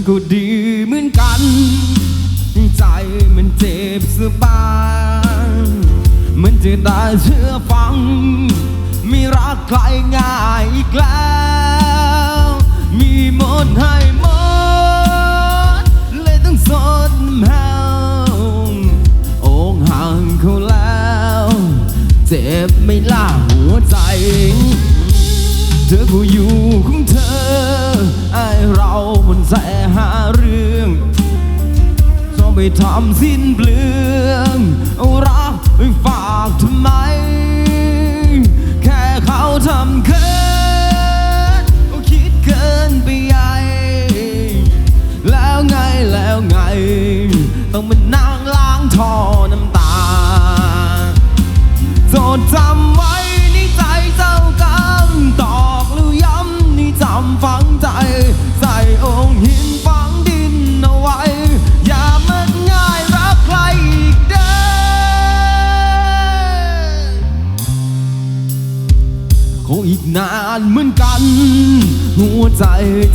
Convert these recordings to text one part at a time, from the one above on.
มันก็ดีเหมือนกัน ใจมันเจ็บสบายมันจะได้เชื่อฟัง ไม่รักใครง่ายอีกแล้ว มีหมดให้หมด เลยต้องสนแฮวอกห่างเขาแล้ว เจ็บไม่ล่าหัวใจ เธอก็อยู่ของเธอ ทำสิ้นเปลืองเอารักฝากทำไม แค่เขาทำเกินคิดเกินไปใหญ่แล้วไงแล้วไง ต้องมานั่งล้างท่อน้ำ คงอีกนานเหมือนกัน หัวใจ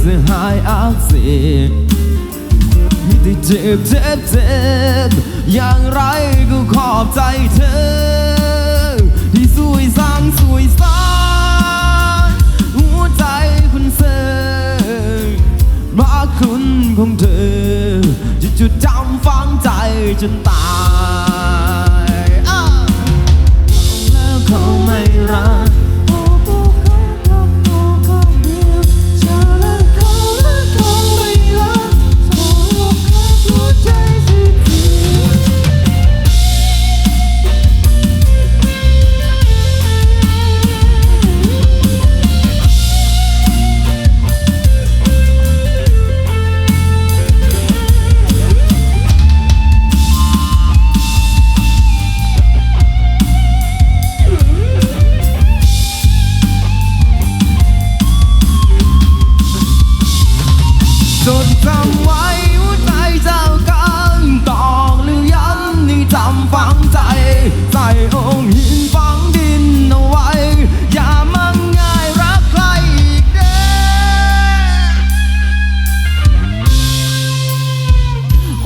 จะหายอักเสบมีแต่เจ็บเจ็บเจ็บอย่างไรก็ขอบใจเธอ ที่สวยสร้างสวยสร้างหัวใจคุณเสอรักคุณของเธอจะจุดจำฝังใจจนตาย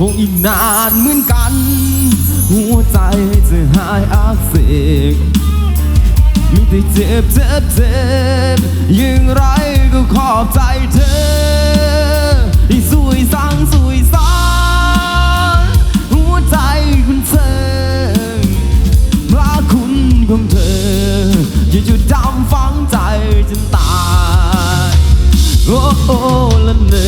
คงอีกนานเหมือนกัน หัวใจจะหายอักเสบมีแต่เจ็บเจ็บเจ็บย่างไรก็ขอบใจเธอที่สวยสร้างสวยสางหัวใจคุณเธอพระคุณของเธอ อย่าจุดจำฝังใจจนตาย โอ้โอ้ละหนึ่ง